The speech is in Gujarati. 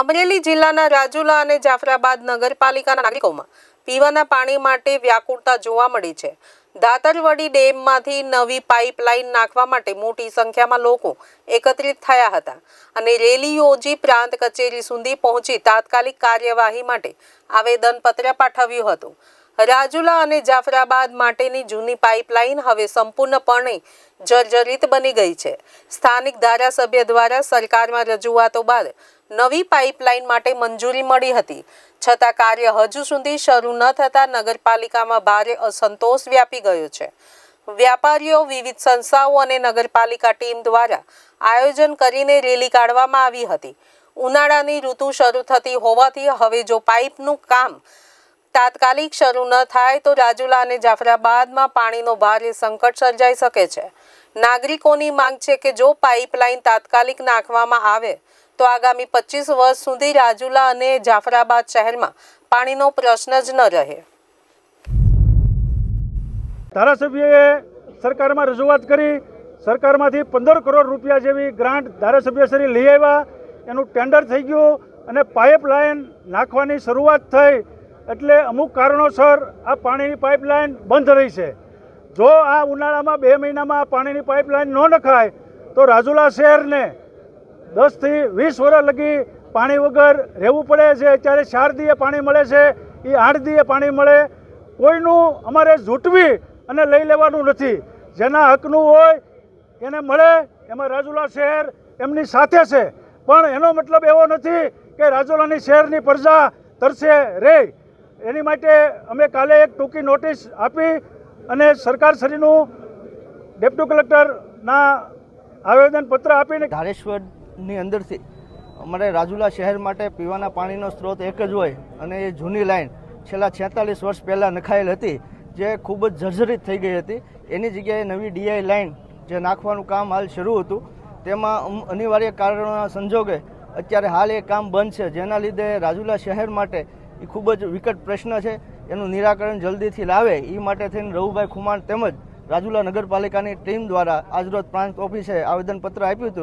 અમરેલી જિલ્લાના રાજુલા અને જાફરાબાદ નગરપાલિકાના નાગરિકોમાં પીવાના પાણી માટે વ્યાકુળતા જોવા મળી છે. દાતરવડી ડેમમાંથી નવી પાઇપલાઇન નાખવા માટે મોટી સંખ્યામાં લોકો એકત્રિત થયા હતા અને રેલી યોજી પ્રાંત કચેરી સુધી પહોંચી તાત્કાલિક કાર્યવાહી માટે આવેદનપત્ર પાઠવ્યું હતું. રાજુલા અને જાફરાબાદ માટેની જૂની પાઇપલાઇન હવે સંપૂર્ણપણે જર્જરિત બની ગઈ છે. સ્થાનિક ધારાસભ્ય દ્વારા સરકારમાં રજૂઆતો બાદ નવી પાઇપલાઇન માટે મંજૂરી મળી હતી. છતાં કાર્ય હજુ સુધી શરૂ ન થતાં નગરપાલિકામાં ભારે અસંતોષ વ્યાપી ગયો છે. વ્યાપારીઓ, વિવિધ સંસ્થાઓ અને નગરપાલિકા ટીમ દ્વારા આયોજન કરીને રેલી કાઢવામાં આવી હતી. ઉનાળાની ઋતુ શરૂ થતી હોવાથી હવે જો પાઇપનું કામ તાત્કાલિક શરૂ ન થાય તો રાજુલા અને જાફરાબાદમાં પાણીનો ભારે સંકટ સર્જાઈ શકે છે. નાગરિકોની માંગ છે કે જો પાઇપલાઇન તાત્કાલિક નાખવામાં આવે, તો આગામી પચીસ વર્ષ સુધી રાજુલા અને જાફરાબાદ શહેરમાં પાણીનો પ્રશ્ન જ ન રહે. ધારાસભ્યએ સરકારમાં રજૂઆત કરી, સરકારમાંથી પંદર કરોડ રૂપિયા જેવી ગ્રાન્ટ ધારાસભ્યશ્રી લઈ આવ્યા. એનું ટેન્ડર થઈ ગયું અને પાઇપલાઇન નાખવાની શરૂઆત થઈ. એટલે અમુક કારણોસર આ પાણીની પાઇપલાઇન બંધ રહી છે. જો આ ઉનાળામાં બે મહિનામાં આ પાણીની પાઇપલાઇન ન નખાય, તો રાજુલા શહેરને દસથી વીસ વર્ષ લગી પાણી વગર રહેવું પડે છે. અત્યારે ચાર દીએ પાણી મળે છે એ આઠ દીએ પાણી મળે. કોઈનું અમારે ઝૂંટવી અને લઈ લેવાનું નથી. જેના હકનું હોય એને મળે, એમાં રાજુલા શહેર એમની સાથે છે. પણ એનો મતલબ એવો નથી કે રાજુલાની શહેરની પ્રજા તરસે રહે એની માટે અમે કાલે એક ટૂંકી નોટિસ આપી અને સરકારશ્રીનું ડેપ્યુટી કલેક્ટરના આવેદનપત્ર આપીને ધારેશ્વરની અંદરથી અમારે રાજુલા શહેર માટે પીવાના પાણીનો સ્ત્રોત એક જ હોય અને એ જૂની લાઈન છેલ્લા છેતાલીસ વર્ષ પહેલાં નખાયેલ હતી, જે ખૂબ જ જર્જરિત થઈ ગઈ હતી. એની જગ્યાએ નવી ડીઆઈ લાઈન જે નાખવાનું કામ હાલ શરૂ હતું, તેમાં અનિવાર્ય કારણોના સંજોગે અત્યારે હાલ એ કામ બંધ છે. જેના લીધે રાજુલા શહેર માટે એ ખૂબ જ વિકટ પ્રશ્ન છે. એનું નિરાકરણ જલ્દીથી લાવે. એ માટે થઈને રઘુભાઈ ખુમાણ તેમજ રાજુલા નગરપાલિકાની ટીમ દ્વારા આજરોજ પ્રાંત ઓફિસે આવેદનપત્ર આપ્યું હતું.